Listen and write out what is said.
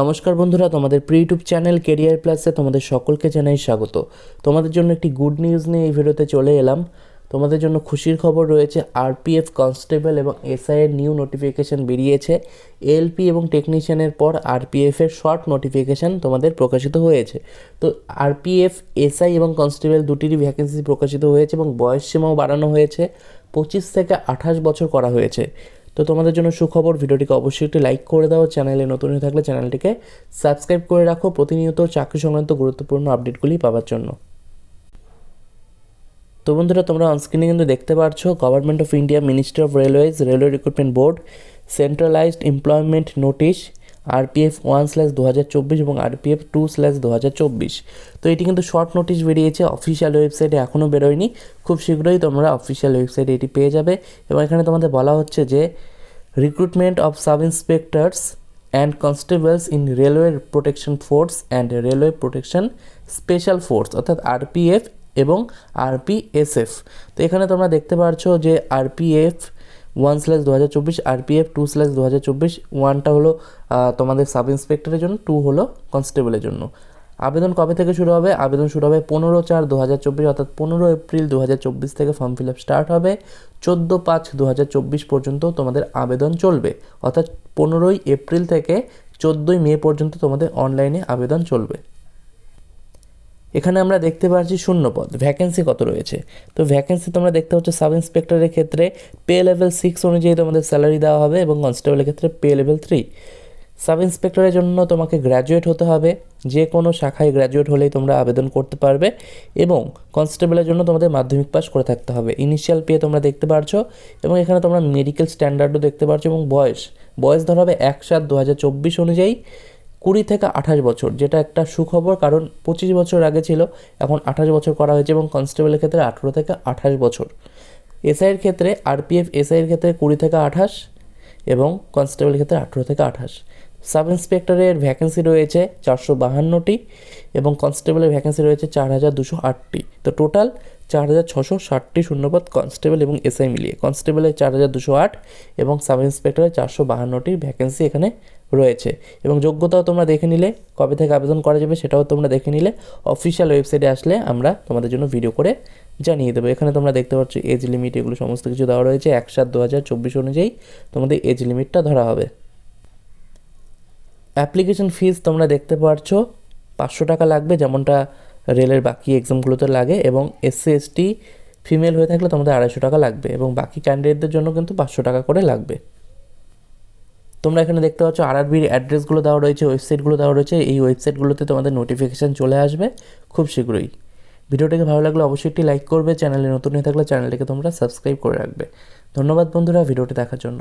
নমস্কার বন্ধুরা, তোমাদের প্রি ইউটিউব চ্যানেল কেরিয়ার প্লাসে তোমাদের সকলকে জানাই স্বাগত। তোমাদের জন্য একটি গুড নিউজ নিয়ে এই ভিডিওতে চলে এলাম। তোমাদের জন্য খুশির খবর রয়েছে আরপিএফ কনস্টেবল এবং এসআই এর নিউ নোটিফিকেশন বেরিয়েছে। এলপি এবং টেকনিশিয়ানের পর আরপিএফ এর শর্ট নোটিফিকেশন তোমাদের প্রকাশিত হয়েছে। তো আরপিএফ এসআই এবং কনস্টেবল দুটিরই ভ্যাকেন্সি প্রকাশিত হয়েছে এবং বয়স সীমাও বাড়ানো হয়েছে। পঁচিশ থেকে আঠাশ বছর করা হয়েছে। তো তোমাদের জন্য সুখবর, ভিডিওটিকে অবশ্যই একটি লাইক করে দাও। চ্যানেলে নতুন হয়ে থাকলে চ্যানেলটিকে সাবস্ক্রাইব করে রাখো। প্রতিনিয়ত চাকরি সংক্রান্ত গুরুত্বপূর্ণ আপডেটগুলি পাওয়ার জন্য। তো বন্ধুরা, তোমরা অনস্ক্রিনে কিন্তু দেখতে পাচ্ছ government of India ministry of railways railway recruitment board centralised employment notice RPF one slash দু হাজার চব্বিশ এবং আরপিএফ টু স্ল্যাশ দু হাজার চব্বিশ তো এটি কিন্তু শর্ট নোটিশ বেরিয়েছে অফিসিয়াল ওয়েবসাইটে এখনও বেরোয়নি। খুব শীঘ্রই তোমরা অফিসিয়াল ওয়েবসাইটে এটি পেয়ে যাবে এবং এখানে তোমাদের বলা হচ্ছে যে recruitment of sub inspectors and constables in railway protection force and railway protection special force অর্থাৎ আরপিএফ এবং আরপিএসএফ তো এখানে তোমরা দেখতে পাচ্ছ যে আরপিএফ ওয়ান স্ল্যাশ দু হাজার চব্বিশ আরপিএফ টু স্ল্যাশ দু হাজার চব্বিশ ওয়ানটা হলো তোমাদের সাব ইন্সপেক্টরের জন্য টু হলো কনস্টেবলের জন্য। আবেদন কবে থেকে শুরু হবে? আবেদন শুরু হবে পনেরো চার দু হাজার চব্বিশ, অর্থাৎ পনেরো এপ্রিল দু হাজার চব্বিশ থেকে ফর্ম ফিল আপ স্টার্ট হবে। চোদ্দ পাঁচ দু হাজার চব্বিশ পর্যন্ত তোমাদের আবেদন চলবে। অর্থাৎ পনেরোই এপ্রিল থেকে চোদ্দোই মে পর্যন্ত তোমাদের অনলাইনে আবেদন চলবে। এখানে আমরা দেখতে পাচ্ছি শূন্য পদ। ভ্যাকেন্সি কত রয়েছে? তো ভ্যাকেন্সি তোমরা দেখতে পাচ্ছ সাব ইন্সপেক্টরের ক্ষেত্রে পে লেভেল সিক্স অনুযায়ী তোমাদের স্যালারি দেওয়া হবে এবং কনস্টেবলের ক্ষেত্রে পে লেভেল থ্রি সাব ইন্সপেক্টরের জন্য তোমাকে গ্র্যাজুয়েট হতে হবে। যে কোনো শাখায় গ্র্যাজুয়েট হলেই তোমরা আবেদন করতে পারবে এবং কনস্টেবলের জন্য তোমাদের মাধ্যমিক পাস করে থাকতে হবে। ইনিশিয়াল পে তোমরা দেখতে পারছ এবং এখানে তোমরা মেডিকেল স্ট্যান্ডার্ডও দেখতে পারছ এবং বয়স। বয়স ধরা হবে এক সাত দু হাজার চব্বিশ অনুযায়ী। কুড়ি থেকে আঠাশ বছর, যেটা একটা সুখবর, কারণ পঁচিশ বছর আগে ছিল, এখন আঠাশ বছর করা হয়েছে এবং কনস্টেবলের ক্ষেত্রে আঠেরো থেকে আঠাশ বছর। এসআইয়ের ক্ষেত্রে আরপিএফ এসআইয়ের ক্ষেত্রে কুড়ি থেকে আঠাশ এবং কনস্টেবলের ক্ষেত্রে আঠেরো থেকে আঠাশ। সাব ইন্সপেক্টরের ভ্যাকেন্সি রয়েছে চারশো বাহান্নটি এবং কনস্টেবলের ভ্যাকেন্সি রয়েছে চার হাজার দুশো আটটি। তো টোটাল চার হাজার ছশো ষাটটি শূন্যপদ কনস্টেবল এবং এসআই মিলিয়ে। কনস্টেবলের চার হাজার দুশো আট এবং সাব ইন্সপেক্টরের চারশো বাহান্নটি ভ্যাকেন্সি এখানে রয়েছে। এবং যোগ্যতাও তোমরা দেখে নিলে, কবে থেকে আবেদন করা যাবে সেটাও তোমরা দেখে নিলে। অফিসিয়াল ওয়েবসাইটে আসলে আমরা তোমাদের জন্য ভিডিও করে জানিয়ে দেবো। এখানে তোমরা দেখতে পাচ্ছ এজ লিমিট এগুলো সমস্ত কিছু দেওয়া রয়েছে। এক সাত দু হাজার চব্বিশ অনুযায়ী তোমাদের এজ লিমিটটা ধরা হবে। অ্যাপ্লিকেশন ফিস তোমরা দেখতে পাচ্ছ, পাঁচশো টাকা লাগবে, যেমনটা রেলের বাকি এক্সামগুলোতে লাগে, এবং এসসি এসটি ফিমেল হয়ে থাকলে তোমাদের আড়াইশো টাকা লাগবে, এবং বাকি ক্যান্ডিডেটদের জন্য কিন্তু পাঁচশো টাকা করে লাগবে। তোমরা এখানে দেখতে পাচ্ছ আর আরবির অ্যাড্রেসগুলো দেওয়া রয়েছে, ওয়েবসাইটগুলো দেওয়া রয়েছে, এই ওয়েবসাইটগুলোতে তোমাদের নোটিফিকেশান চলে আসবে খুব শীঘ্রই। ভিডিওটিকে ভালো লাগলে অবশ্যই একটি লাইক করবে, চ্যানেলে নতুন হয়ে থাকলে চ্যানেলটিকে তোমরা সাবস্ক্রাইব করে রাখবে। ধন্যবাদ বন্ধুরা, ভিডিওটি দেখার জন্য।